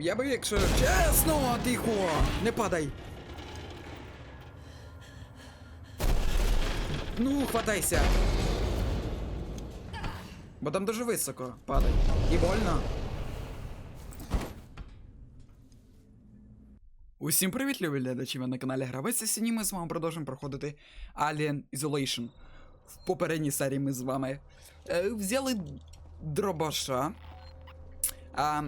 Я би, якщо чесно, тихо, не падай. Ну, хватайся. Бо там дуже високо падай. І больно. Усім привіт, любі глядачі, ви на каналі Гравець. Сьогодні ми з вами продовжуємо проходити Alien Isolation. В попередній серії ми з вами е, взяли дробаша. А,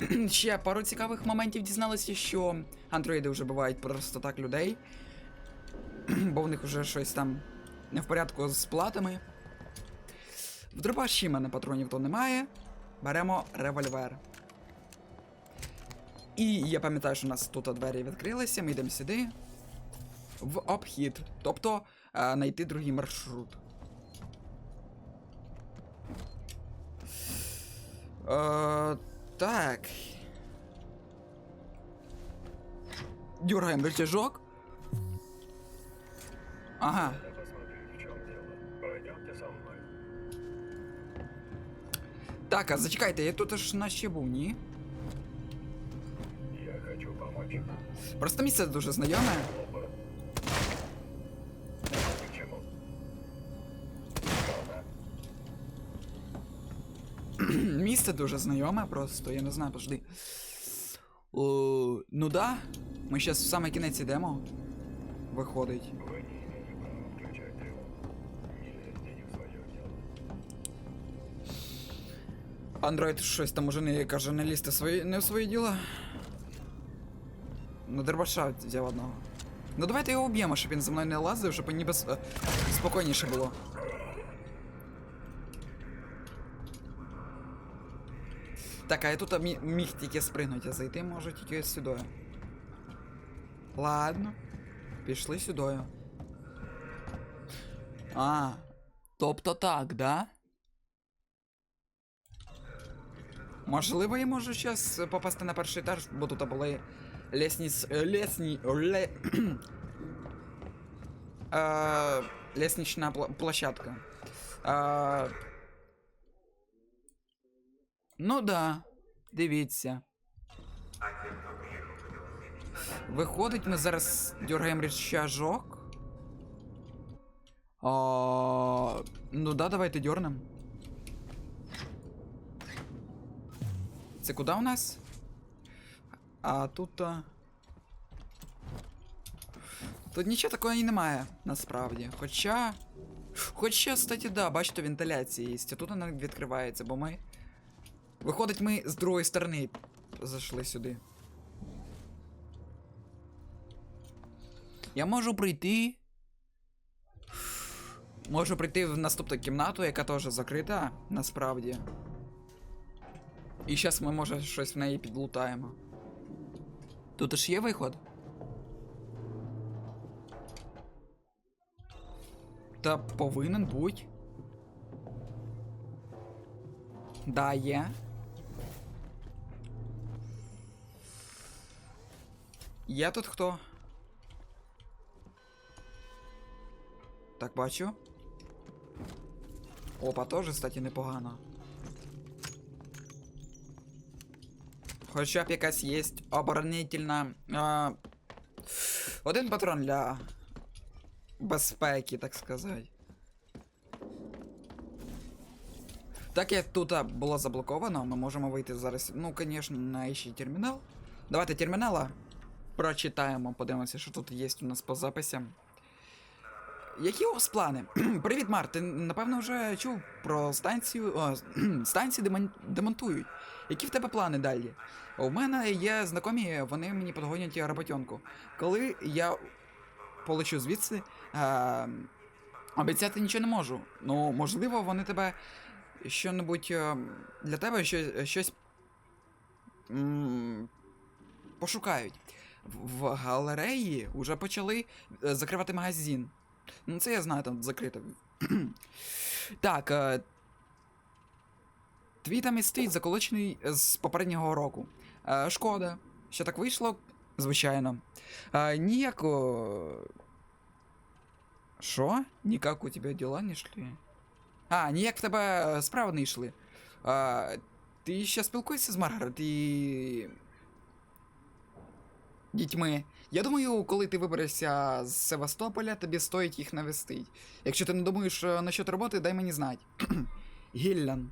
ще пару цікавих моментів дізналися, що андроїди вже бувають просто так людей. Бо в них вже щось там не в порядку з платами. В дробаші мене патронів то немає. Беремо револьвер. І я пам'ятаю, що у нас тут двері відкрилися, ми йдемо сюди. В обхід. Тобто е, знайти другий маршрут. Е, так. Дергаем рычажок. Ага. посмотреть, в чем дело. Пойдемте со мной. Так, а зачекайте, я тут аж наче був, ні? Я хочу помочь. Просто місце дуже знайоме. Місце дуже знайоме, просто я не знаю, подожди. О, ну да. Ми зараз в саме кінець ідемо. Виходить. Андроїд щось там уже не каже, не лізти свої, не в свої діла. Ну, дербаша взяв одного. Ну давайте його уб'ємо, щоб він за мною не лазив, щоб ніби е, спокійніше було. Так, а я тут мі- міг тільки спригнути, а зайти можу тільки сюди. Ладно. Пішли сюди. А, тобто так, да? Можливо, я можу зараз попасти на перший етаж, бо тут були лесніс... е, лесні... Ле... е, лестнична пла- площадка. Е, ну да, дивіться. Виходить, ми зараз дергаємо рычажок. А, ну да, давайте дернем. Це куди у нас? А тут. А... Тут нічого такого і немає, насправді. Хоча. Хоча, кстати, да, бачите, вентиляція є. Тут вона відкривається, бо ми. Виходить, ми з другої сторони зайшли сюди. Я можу прийти. Можу прийти в наступну кімнату, яка теж закрита, насправді. І зараз ми, може, щось в неї підлутаємо. Тут ж є виход. Та повинен бути. Да, є. Є тут хто? Так, бачу. Опа, теж, кстати, непогано. Хоча б якась є оборонительна. А, один патрон для безпеки, так сказати. Так як тут було заблоковано, ми можемо вийти зараз. Ну, звісно, на іще термінал. Давайте термінала прочитаємо, подивимося, що тут є у нас по записям. Які у вас плани? Привіт, Мар. Ти напевно вже чув про станцію. О, станції демон... демонтують. Які в тебе плани далі? У мене є знайомі, вони мені подгонять роботенку. Коли я полечу звідси, е... обіцяти нічого не можу. Ну, можливо, вони тебе що-небудь е, для тебе щось, щось пошукають. В, галереї вже почали е, закривати магазин. Ну, це я знаю, там закрито. так. Е... Твій там стоїть заколочений з попереднього року. Е, шкода, що так вийшло, звичайно. Е, ніяко. Що? Ніяк у тебе діла не йшли? А, ніяк в тебе е, справи не йшли. Е, Ти ще спілкуєшся з Маргарет і. Дітьми. Я думаю, коли ти виберешся з Севастополя, тобі стоїть їх навестить. Якщо ти не думаєш е, насчет роботи, дай мені знати. Гіллян.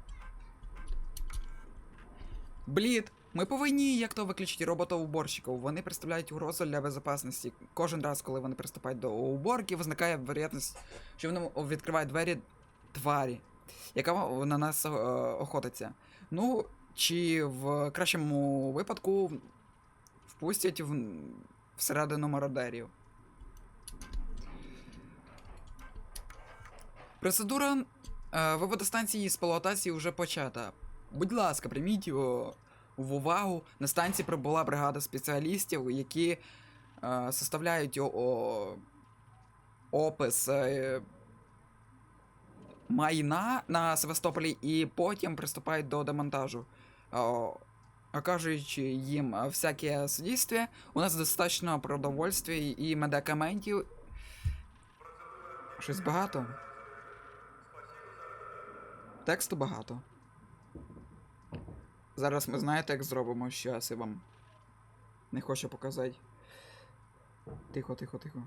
Блід, ми повинні як то виключити робота-уборщиків. Вони представляють угрозу для безпечності. Кожен раз, коли вони приступають до уборки, виникає вероятність, що вони відкривають двері тварі, яка на нас е, охотиться. Ну, чи в кращому випадку впустять в, всередину мародерів. Процедура е, виводу станції з експлуатації вже почата. Будь ласка, прийміть о, в увагу. На станції прибула бригада спеціалістів, які е, составляють о, о, опис е, майна на Севастополі і потім приступають до демонтажу. О, оказуючи їм е, всяке содействие, у нас достатньо продовольствя і медикаментів. Щось багато. Тексту багато. Зараз ми знаєте, як зробимо щас я вам. Не хочу показати. Тихо, тихо, тихо.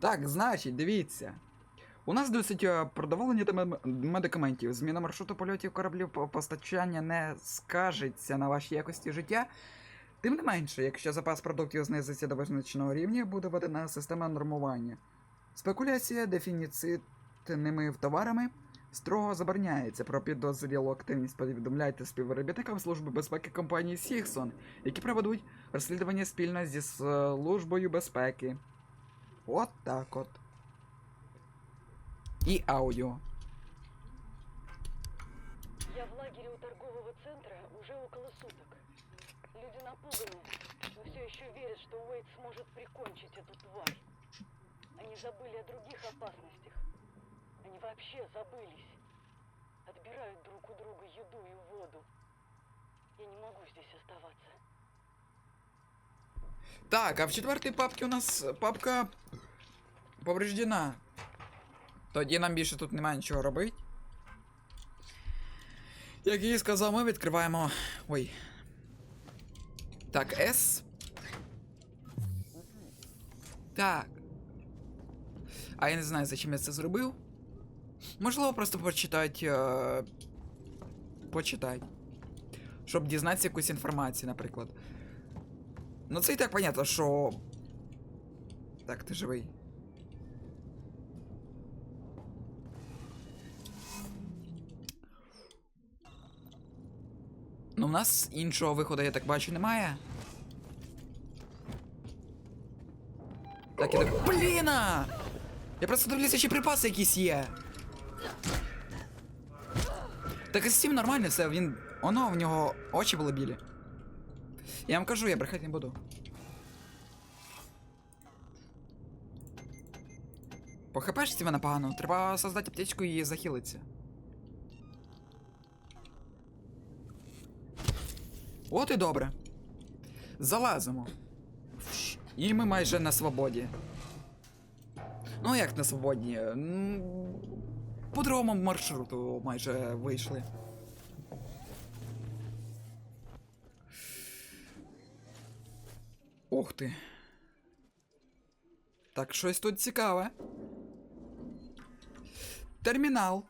Так, значить, дивіться. У нас досить е, продоволення медикаментів. Зміна маршруту польотів кораблів постачання не скажеться на вашій якості життя. Тим не менше, якщо запас продуктів знизиться до визначеного рівня, буде введена система нормування. Спекуляція дефіцитними товарами строго забороняється. Про підозрілу активність повідомляйте співробітникам Служби безпеки компанії Сіхсон, які проведуть розслідування спільно зі Службою безпеки. От так от. І аудіо. Я в лагере у торгового центра уже около суток. Люди напуганы, но все еще верят, что Уэйд сможет прикончить эту тварь. Они забыли о других опасностях. Они вообще забылись. Отбирают друг у друга еду и воду. Я не могу здесь оставаться. Так, а в четвертій папці у нас папка повреждена. Тоді нам більше тут немає нічого робити. Як і сказав, ми відкриваємо. Ой. Так, S. Так. А я не знаю, зачем я це зробив. Можливо, просто почитати. Е... Почитати. Щоб дізнатися якусь інформацію, наприклад. Ну це і так понятно, що. Так, ти живий. Ну, в нас іншого виходу, я так бачу, немає. Так, я так. Бліна! Я просто дивлюся, чи припаси якісь є. Так і цим нормально все, він. Оно, в нього очі були білі. Я вам кажу, я брехати не буду. По хпшці вона погано. Треба создати аптечку і захилитися. От і добре. Залазимо. І ми майже на свободі. Ну як на свободі? По другому маршруту майже вийшли. Ух ти. Так, щось тут цікаве. Термінал.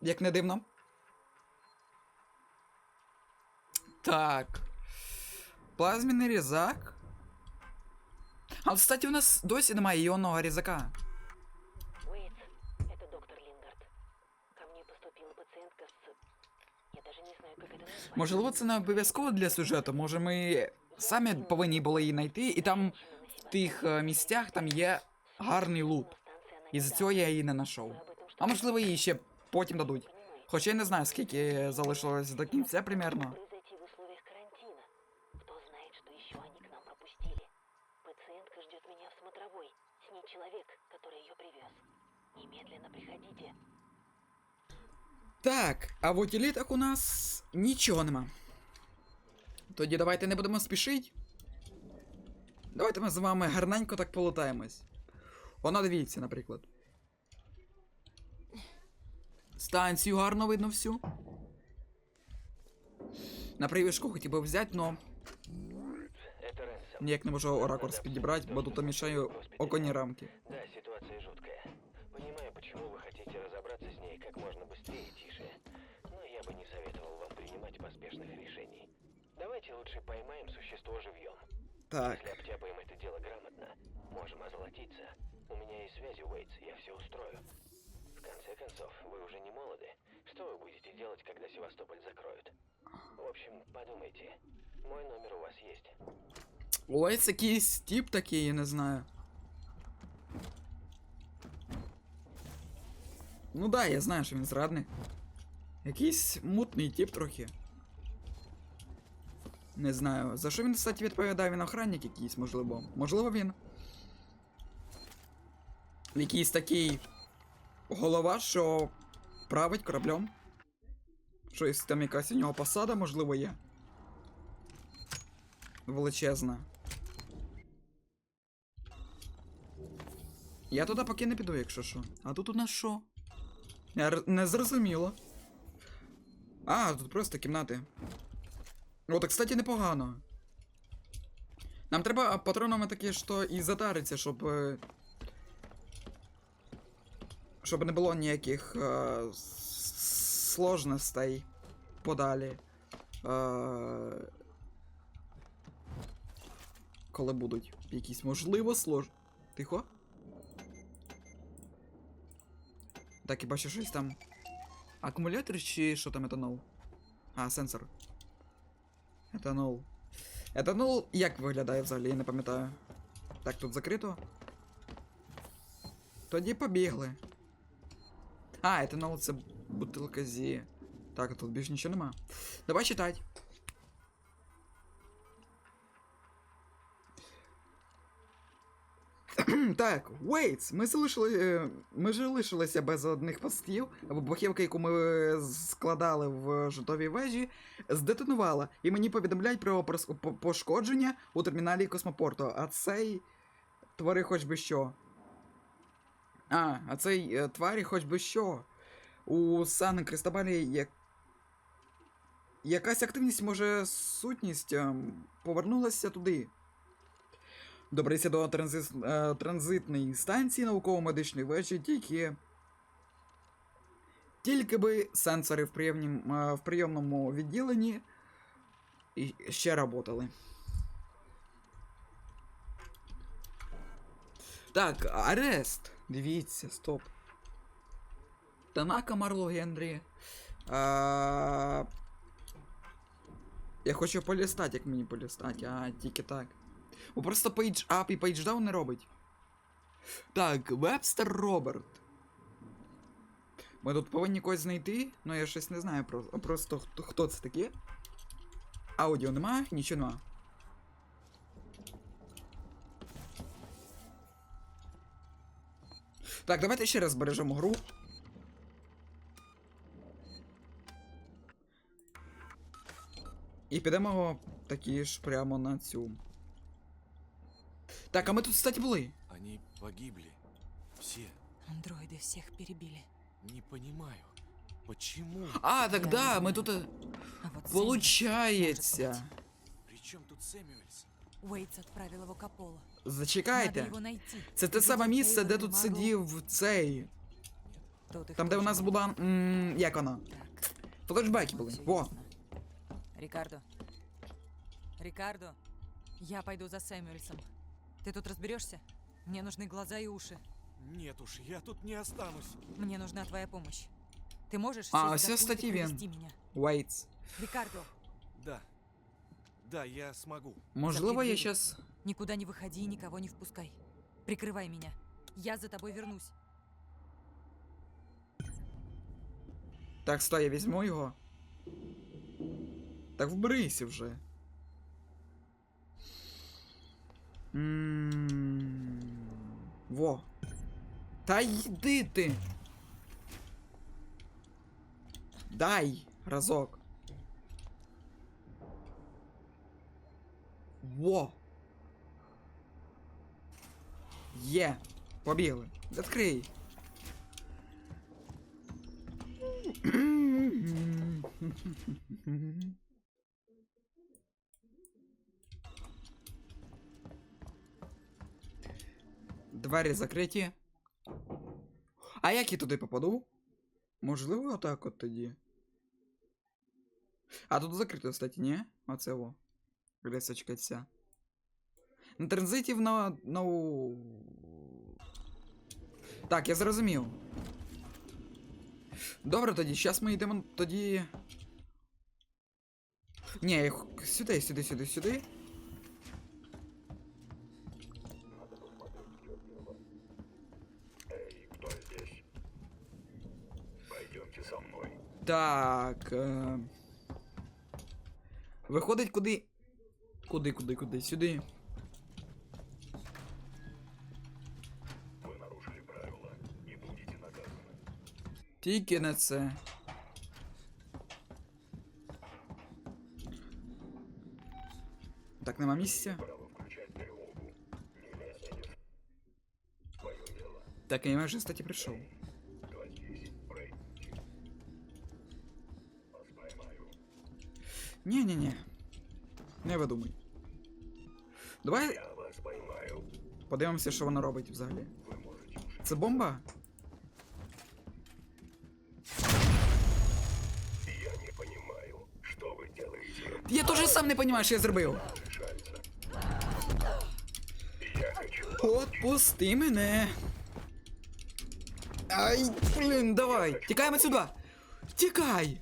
Як не дивно. Так. Плазмінний різак. А, кстати, у нас досі немає іонного різака. Уэйд, это доктор Лингард. Ко мне поступила пациентка с... Я даже не знаю, как это назвать. Можливо, це не обов'язково для сюжету. Може, ми самі повинні були її знайти, і там в тих е, місцях там є гарний лут. І за цього я її не знайшов. А можливо, її ще потім дадуть. Хоча я не знаю, скільки залишилось до кінця примерно. Так, а в утилітах у нас нічого нема. Тоді давайте не будемо спішити. Давайте ми з вами гарненько так полутаємось. Вона дивіться, наприклад. Станцію гарно видно всю. На привішку хотів би взяти, но ніяк не можу ракурс підібрати, бо тут мішаю оконі рамки. Поспешных решений. Давайте лучше поймаем существо живьем. Так. Если обтяпаем это дело грамотно, можем озолотиться. У меня есть связи, Уэйтс, я все устрою. В конце концов, вы уже не молоды. Что вы будете делать, когда Севастополь закроют? В общем, подумайте. Мой номер у вас есть. Ой, це якийсь тип такий, я не знаю. Ну да, я знаю, що він зрадник. Якийсь мутний тип трохи. Не знаю. За що він, кстати, відповідає? Він охранник якийсь, можливо. Можливо, він. Якийсь такий голова, що править кораблем. Щось там якась у нього посада, можливо, є. Величезна. Я туди поки не піду, якщо що. А тут у нас що? Я не зрозуміло. А, тут просто кімнати. О, так, кстати, непогано. Нам треба патронами такі, що і затариться, щоб. е, Щоб не було ніяких е, сложностей подалі. Е, коли будуть якісь можливо слож. Тихо. Так, і бачу щось там. Акумулятор чи що там етанол? А, сенсор. Етанол. Етанол як виглядає взагалі, я не пам'ятаю. Так, тут закрито. Тоді побігли. А, етанол це бутилка зі. Так, тут більше нічого нема. Давай читать. Так, Уейтс, ми залишили. е, Ми ж лишилися без одних постів. або Вибухівка, яку ми е, складали в житовій вежі, здетонувала. І мені повідомляють про пошкодження у терміналі космопорту. А цей твори хоч би що. А, а цей е, тварі хоч би що. У Сан Кристобалі як... якась активність, може, сутність ем, повернулася туди. Добрися до транзит, е, транзитної станції науково-медичної вежі, тільки. Тільки би сенсори в, прийомнім, е, в прийомному відділенні ще работали. Так, арест. Дивіться, стоп. Танака Марло Генрі. А... Я хочу полістати, як мені полістати, а тільки так. Бо просто up і down не робить. Так, Вебстер Роберт. Ми тут повинні когось знайти, але я щось не знаю про, просто хто, хто це таке. Аудіо нема, нічого нема. Так, давайте ще раз збережемо гру. І підемо такі ж прямо на цю. Так, а ми тут, кстати, були. Они погибли. Все. Андроиды всех перебили. Не понимаю, почему? А, так да, ми тут. е, А вот Сэмми Получається. может Причем тут Сэмюэльс? быть. Уэйтс отправил его к Аполло. Надо Зачекайте. его найти. Це те саме Где місце, де Тейлор и тут Марго? сидів цей. Тут их Там, де у тоже нас нет. була. м, Як вона? Так, Флешбеки вот були. всё Во. ясно. Рикардо. Рикардо, я пойду за Сэмюэльсом. Ты тут разберешься? Мне нужны глаза и уши. Нет уж, я тут не останусь. Мне нужна твоя помощь. Ты можешь А, сесть за всё, пульт и кстати, Вен. привести меня? Уейтс. Рикардо, Да. Да, я смогу. Можливо, я щас. никуда не выходи и никого не впускай. Прикрывай меня. Я за тобой вернусь. Так, стой, я візьму його. Так вбрийся вже. М, Во. Та йди ти. Дай разок. Во. Є. Побігли. Відкрий. Двері закриті. А як я туди попаду? Можливо, отак от тоді. А тут закрито, кстати, ні? Оце во. Рисочка ця. На транзитів на. Ну. Так, я зрозумів. Добре тоді, зараз ми йдемо тоді. Ні, сюди, сюди, сюди, сюди. Так. Е... Виходить куди. Куди, куди, куди? Сюди. Вы нарушили правила и будете наказаны. Тільки не це. Так, нема місця. Включать тревогу. Не. Так, я вже, кстати, прийшов. Ні-ні-ні. Не видумай. Давай подивимося, що вона робить взагалі. Це бомба? Я не понимаю, что вы делаете. Я теж сам не розумію, що я зробив. Отпусти мене. Ай, блін, давай. Тікаємо сюди. Тікай.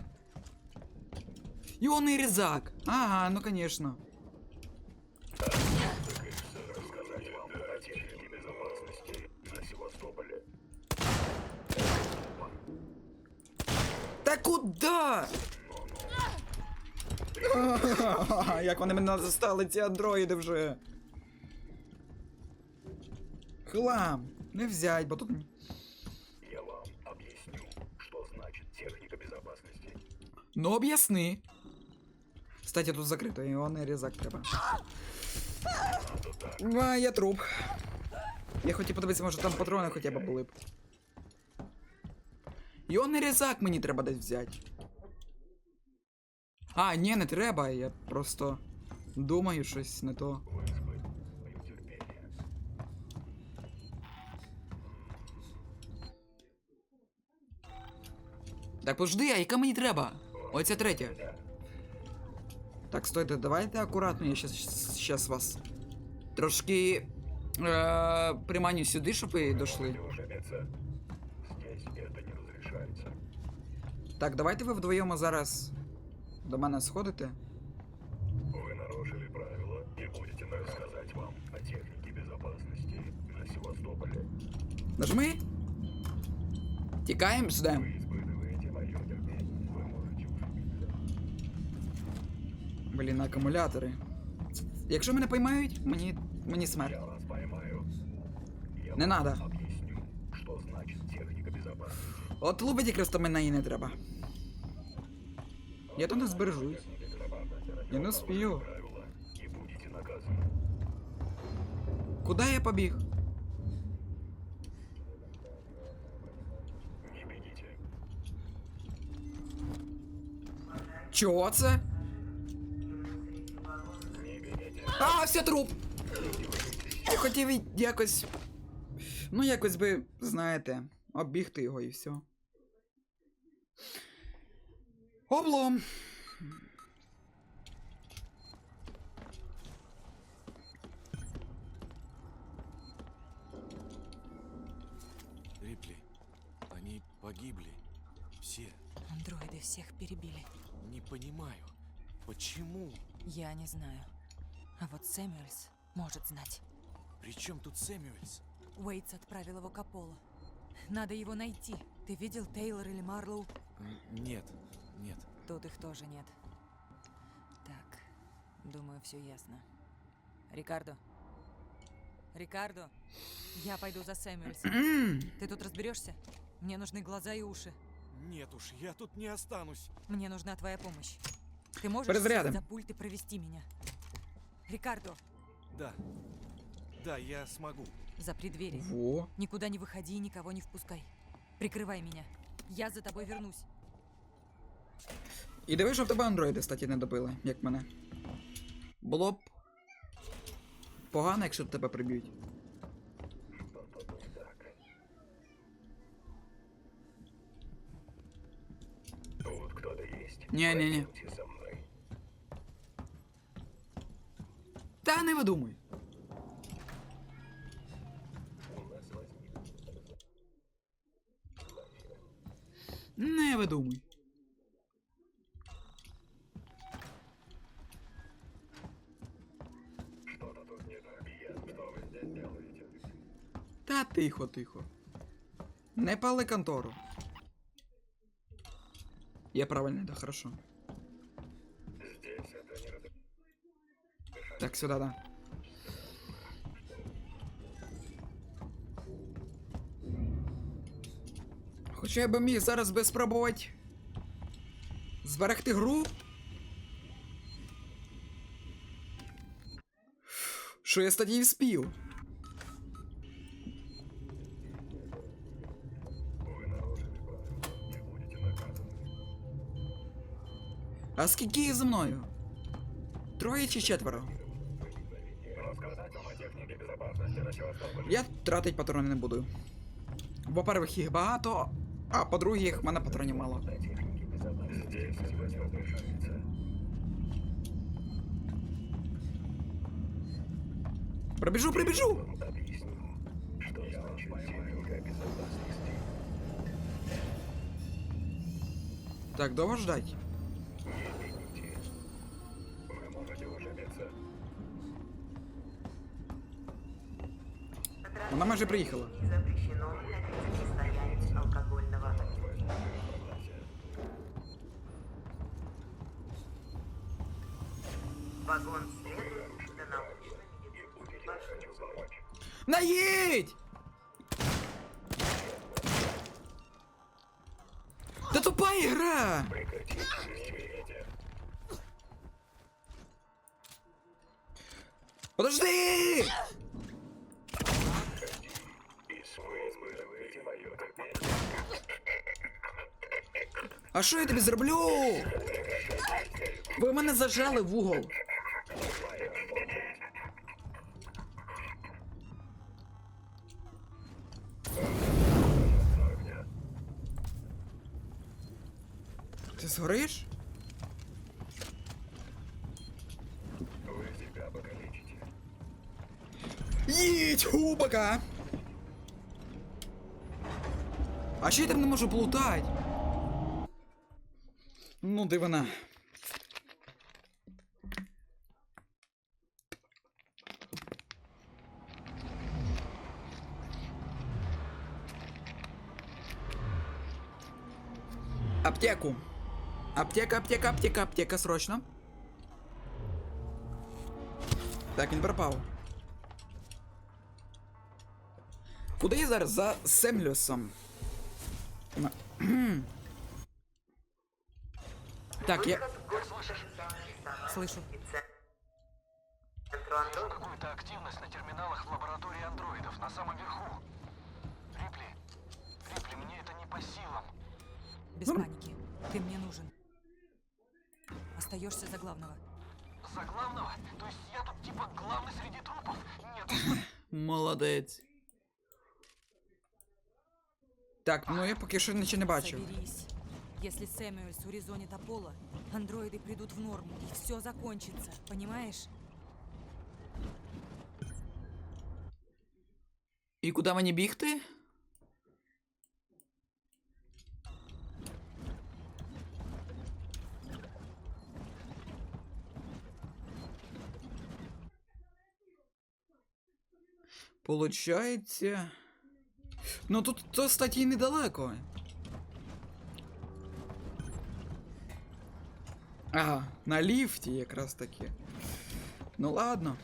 Іонний різак. Ага, ну конечно. рассказать вам о технике безопасности на Севастополе. Та куда? Як вони мене застали, ці андроїди вже. Хлам. Не взять, бо тут. Я вам объясню, что значит техника безопасности. Ну, об'ясни. Кстати, тут закрито, іонний різак треба. А, я труп. Я хотів подивитися, може там патрони хоча б були б. Іонний різак мені треба десь взяти. А, ні, не треба, я просто думаю щось не то. Вы испытываете свое терпение. Так, подожди, а яка мені треба? Оця третя. Так, стойте, давайте акуратно, я щас вас трошки е, приманю сюди, щоб ви дійшли. Так, давайте ви вдвоєм зараз до мене сходите. Вы нарушили правила и будете рассказать вам о технике безопасности на Севастополе. Нажми. Тікаємо сюди. Блін, акумулятори. Якщо мене поймають, мені. мені смерть. Я вас поймаю. Я Не надо. объясню, что значит техника безопасности. От лубить якраз то мене і не треба. Я то не збережусь. Я не спію. Куди я побіг? Не бегите. Чого це? А, все труп! Я хотів якось. Ну, якось би, знаєте, оббігти його і все. Облом! Рипли, они погибли. Все. Андроиды всех перебили. Не понимаю, почему? Я не знаю. А вот Сэмюэльс может знать. При чем тут Сэмюэльс? Уэйтс отправил его к Аполло. Надо его найти. Ты видел Тейлор или Марлоу? Н- Нет, нет. Тут их тоже нет. Так, думаю, все ясно. Рикардо. Рикардо, я пойду за Сэмюэльсом. Ты тут разберешься? Мне нужны глаза и уши. Нет уж, я тут не останусь. Мне нужна твоя помощь. Ты можешь за пульт и провести меня? Рикардо. Да. Да, я смогу. Запри двери. Во. Никуда не выходи и никого не впускай. Прикрывай меня. Я за тобой вернусь. І диви, що в тебе андроїди, статі, не добили, як мене. Було б погано, якщо тебе приб'ють. Не-не-не. Та не видумуй. Не видумуй. Та тихо, тихо. Не пали контору. Я правильно, да, хорошо. Так, сюда, да. Хоча я би міг зараз би спробувати зберегти гру. Що я будете наказаны. А скільки їх зі мною? Троє чи четверо? Я тратить патрони не буду. По-перше, їх багато, а по-друге, в мене патронів мало. О технике безопасности. Здесь все Вона майже приїхала. Запрещено находиться в состоянии алкогольного Вагон следует до. Наїдь! Що я тобі зроблю? Ви мене зажали в угол. Ти згориш? Їдь, губака! А що я там не можу плутати? Ну, дивина. Аптеку. Аптека, аптека, аптека, аптека, срочно. Так, він пропав. Куди я зараз за Семлюсом? На- Так, я. Выход в госпитализационный станок Слышу. и центру Андроид. Какую-то активность на терминалах в лаборатории андроидов на самом верху. Рипли, Рипли, мне это не по силам. Без паники. Ты мне нужен. Остаешься за главного. За главного? То есть я тут типа главный среди трупов? Нет, Молодець. Так, ну я поки що нічого не бачу. Соберись. Если Сэмюэльс урезонит Аполло, андроиды придут в норму, и все закончится, понимаешь? І куди мені бігти? Получається. Ну тут то статті недалеко. Ага, на ліфті якраз таки. Ну ладно.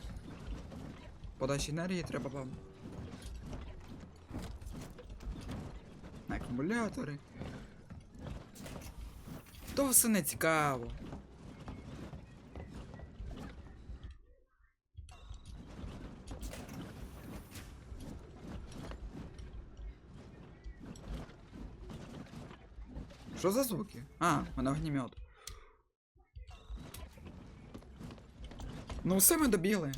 Подачі енергії треба вам. Акумулятори. То все не цікаво. Що за звуки? А, в мене огнемет. Ну, все ми добігли.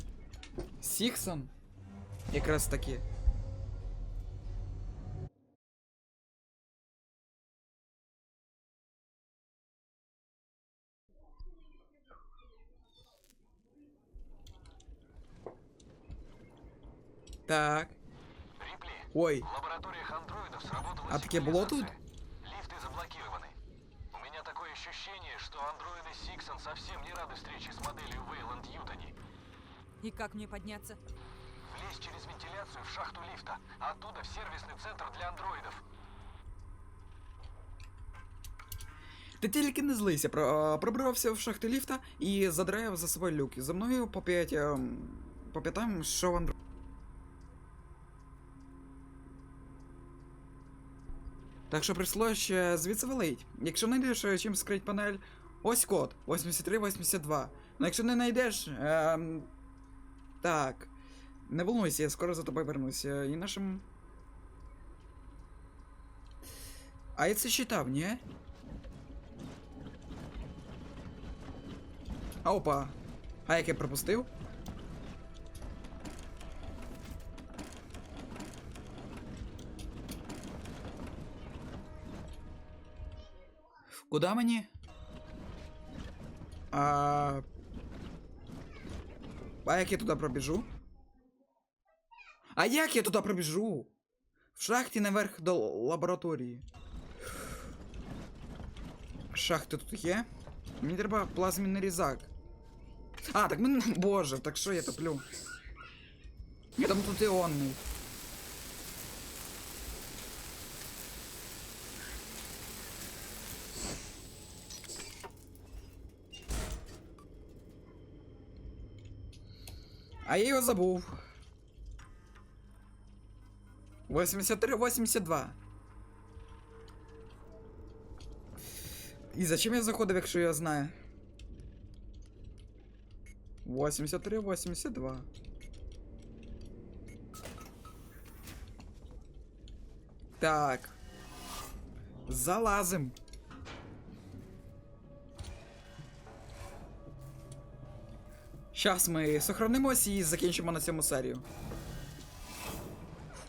как раз таки. Так. Ой. А такие було тут? Совсем не рады встрече с моделью Вейланд Ютани. И как мне подняться? Влезть через вентиляцию в шахту лифта, а оттуда в сервисный центр для андроидов. Ти тільки не злися, про, пробрався в шахти ліфта і задраїв за собою люк. За мною по п'ять. По п'ятам йшов Андро. Так що прийшло ще звідси валить. Якщо знайдеш е, чим скрить панель, ось код 8382. Ну якщо не знайдеш. Ем, так. Не волнуйся, я скоро за тобою вернуся. І нашим. А я це читав, ні? А, Опа. А як я пропустив? Куда мені? А... А як я туди пробіжу? А як я туди пробіжу? В шахті наверх до лабораторії. Шахти тут є? Мені треба плазмінний різак. А, так мен... Боже, так що я топлю? Я там тут іонний. А я його забув. 83-82. І зачем я заходив, якщо я знаю? 83-82. Так. Залазим. Щас ми сохранимось і закінчимо на цьому серію.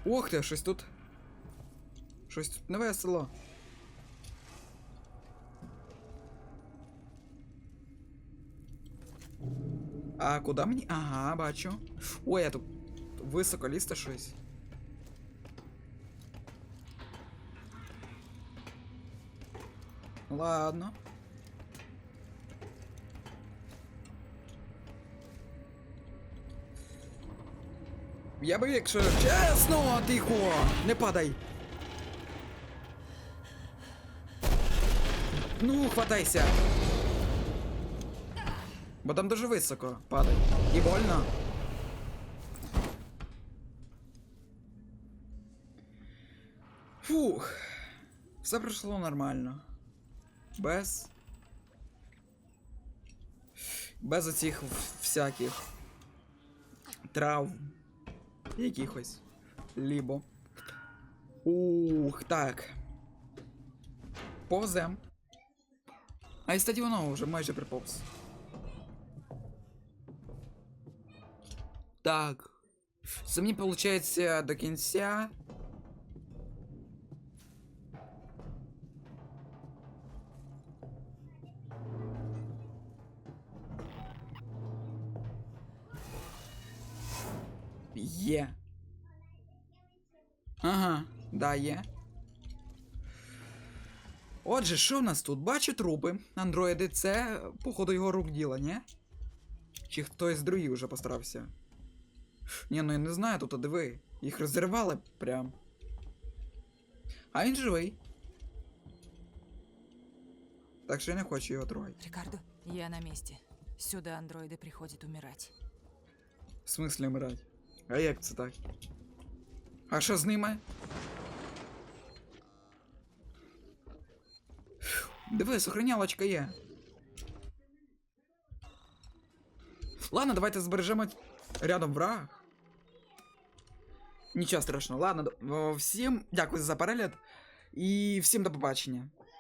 Ох ти, щось тут. Щось тут не весело. А куди мені? Ага, бачу. Ой, я тут високо лізти щось. Ладно. Я би, якщо чесно, тихо, не падай. Ну, хватайся. Бо там дуже високо падай. І больно. Фух. Все пройшло нормально. Без. Без оцих всяких травм. Якихось. Лібо. Ух, так. Повзем. А і стаді воно вже майже приповз. Так. Це мені виходить до кінця. Є. Ага, да, є. Отже, що в нас тут? Бачу трупи. Андроїди, це, походу, його рук діло, ні? Чи хтось з других вже постарався? Ні, ну я не знаю, тут диви. Їх розірвали прям. А він живий. Так що я не хочу його трогати. Рикардо, я на месте. Сюда андроиды приходят умирать. В смислі вмирать? А як це так? А що з ними? Диви, сохранялочка є. Ладно, давайте збережемо рядом враг. Нічого страшного. Ладно, до- о, всім дякую за перегляд. І всім до побачення.